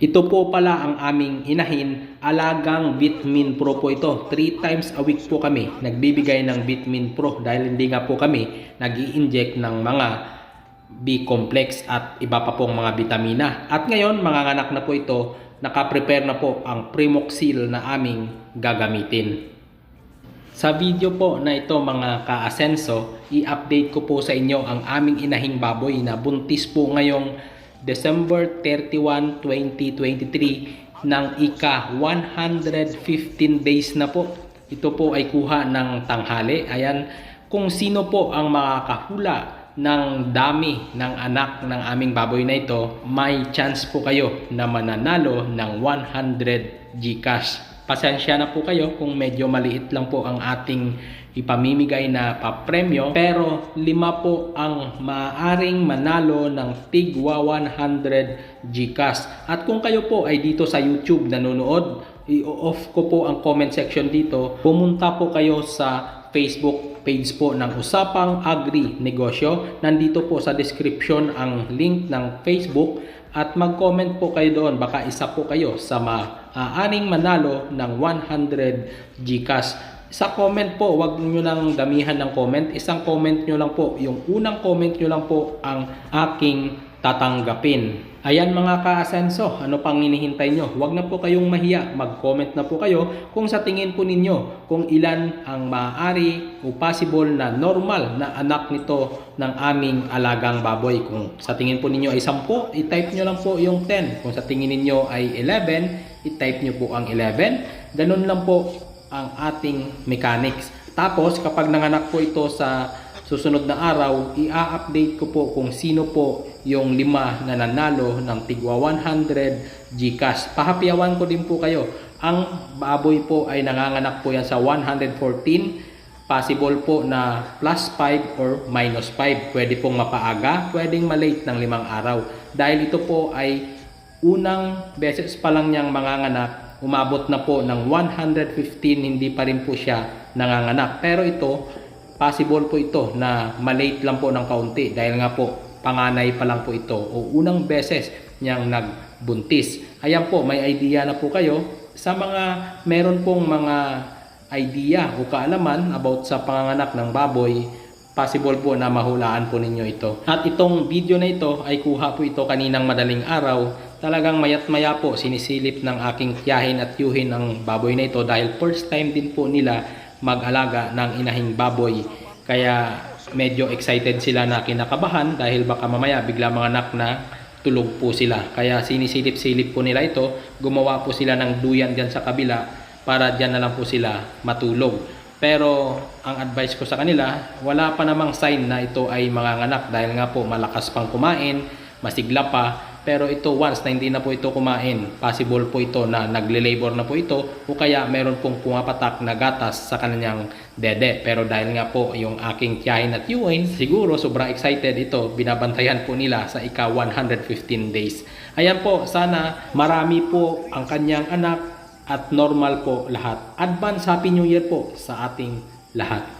Ito po pala ang aming inahin, alagang Vitamin Pro po ito. 3 times a week po kami nagbibigay ng Vitamin Pro dahil hindi nga po kami nag inject ng mga B-complex at iba pa pong mga vitamina. At ngayon, mga anak na po ito, nakaprepare na po ang Primoxil na aming gagamitin. Sa video po na ito mga ka-asenso, i-update ko po sa inyo ang aming inahing baboy na buntis po ngayong December 31, 2023 ng ika 115 days na po. Ito po ay kuha ng tanghali. Ayan, kung sino po ang makakahula ng dami ng anak ng aming baboy na ito, may chance po kayo na mananalo ng 100 Gcash. Pasensya na po kayo kung medyo maliit lang po ang ating ipamimigay na papremyo pero lima po ang maaring manalo ng tigwa 100 Gcash. At kung kayo po ay dito sa YouTube nanonood, i-off ko po ang comment section dito. Pumunta po kayo sa Facebook page po ng Usapang Agri Negosyo. Nandito po sa description ang link ng Facebook at mag-comment po kayo doon. Baka isa po kayo sa maaaring manalo ng 100 Gcash. Sa comment po, wag nyo lang damihan ng comment. Isang comment nyo lang po. Yung unang comment nyo lang po ang aking tatanggapin. Ayan mga ka-asenso, ano pang hinihintay nyo? Huwag na po kayong mahiya, mag-comment na po kayo kung sa tingin po ninyo kung ilan ang maaari o possible na normal na anak nito ng aming alagang baboy. Kung sa tingin po ninyo ay 10, i-type nyo lang po yung 10. Kung sa tingin ninyo ay 11, i-type nyo po ang 11. Ganun lang po ang ating mechanics. Tapos kapag nanganak po ito sa susunod na araw, i-update ko po kung sino po yung lima na nanalo ng tigwa 100 Gcash. Pahapyawan ko din po kayo. Ang baboy po ay nanganganak po yan sa 114. Possible po na plus 5 or minus 5. Pwede pong mapaaga, pwedeng malate ng limang araw. Dahil ito po ay unang beses pa lang niyang manganganak, umabot na po ng 115, hindi pa rin po siya nanganganak. Pero ito, possible po ito na malate lang po ng kaunti dahil nga po panganay pa lang po ito o unang beses niyang nagbuntis. Ayan po, may idea na po kayo sa mga meron pong mga idea o kaalaman about sa panganganak ng baboy, possible po na mahulaan po ninyo ito. At itong video na ito ay kuha po ito kaninang madaling araw. Talagang mayat maya po sinisilip ng aking tiyahin at yuhin ang baboy na ito dahil first time din po nila mag-alaga ng inahing baboy. Kaya medyo excited sila na kinakabahan dahil baka mamaya bigla mga anak na tulog po sila. Kaya sinisilip-silip po nila ito. Gumawa po sila ng duyan dyan sa kabila para dyan na lang po sila matulog. Pero ang advice ko sa kanila, wala pa namang sign na ito ay manganganak dahil nga po malakas pang kumain, masigla pa. Pero ito once na hindi na po ito kumain, possible po ito na nagle-labor na po ito o kaya meron pong pumapatak na gatas sa kanyang dede. Pero dahil nga po yung aking tiyahin at yuin, siguro sobrang excited ito, binabantayan po nila sa ika 115 days. Ayan po, sana marami po ang kanyang anak at normal po lahat. Advance Happy New Year po sa ating lahat.